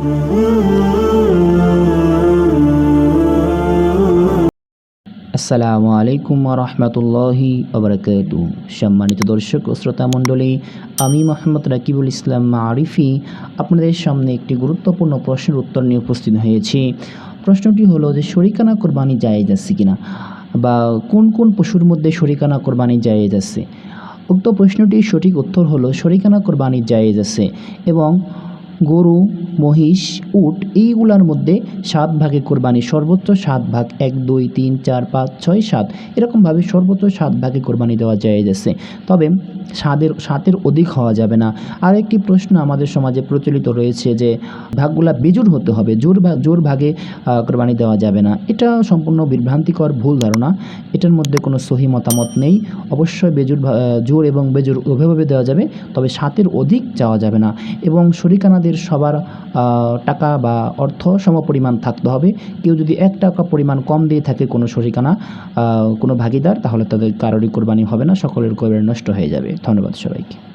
আসসালামু আলাইকুম রহমতুল্লাহি আবরকাত সম্মানিত দর্শক ও শ্রোতা মণ্ডলী, আমি মোহাম্মদ রাকিবুল ইসলাম আরিফি আপনাদের সামনে একটি গুরুত্বপূর্ণ প্রশ্নের উত্তর নিয়ে উপস্থিত হয়েছি। প্রশ্নটি হলো যে, শরিকানা কোরবানি জায়েজ আছে কিনা? বা কোন কোন পশুর মধ্যে শরিকানা কোরবানি জায়েজ আছে? উক্ত প্রশ্নটির সঠিক উত্তর হলো, শরিকানা কোরবানি জায়েজ আছে এবং গরু, মহিষ, উট, এইগুলার মধ্যে সাত ভাগে কোরবানি, সর্বোচ্চ সাত ভাগ, এক, দুই, তিন, চার, পাঁচ, ছয়, সাত। এরকমভাবে সর্বোচ্চ সাত ভাগে কোরবানি দেওয়া যায় যাচ্ছে তবে সাদের, সাতের অধিক হওয়া যাবে না। আর একটি প্রশ্ন আমাদের সমাজে প্রচলিত রয়েছে যে, ভাগগুলা বেজুর হতে হবে, জোর জোর ভাগে কোরবানি দেওয়া যাবে না। এটা সম্পূর্ণ বিভ্রান্তিকর ভুল ধারণা। এটার মধ্যে কোনো সহি মতামত নেই। অবশ্যই বেজুর জোর এবং বেজুর উভয়ভাবে দেওয়া যাবে, তবে সাতের অধিক যাওয়া যাবে না। এবং শরিকানাদের সবার টাকা বা অর্থ সমপরিমাণ থাকতে হবে। কেউ যদি এক টাকা পরিমাণ কম দিয়ে থাকে কোনো শরিকানা কোনো ভাগিদার, তাহলে তাদের কারোরই কোরবানি হবে না, সকলের কোরবানি নষ্ট হয়ে যাবে। ধন্যবাদ সবাইকে।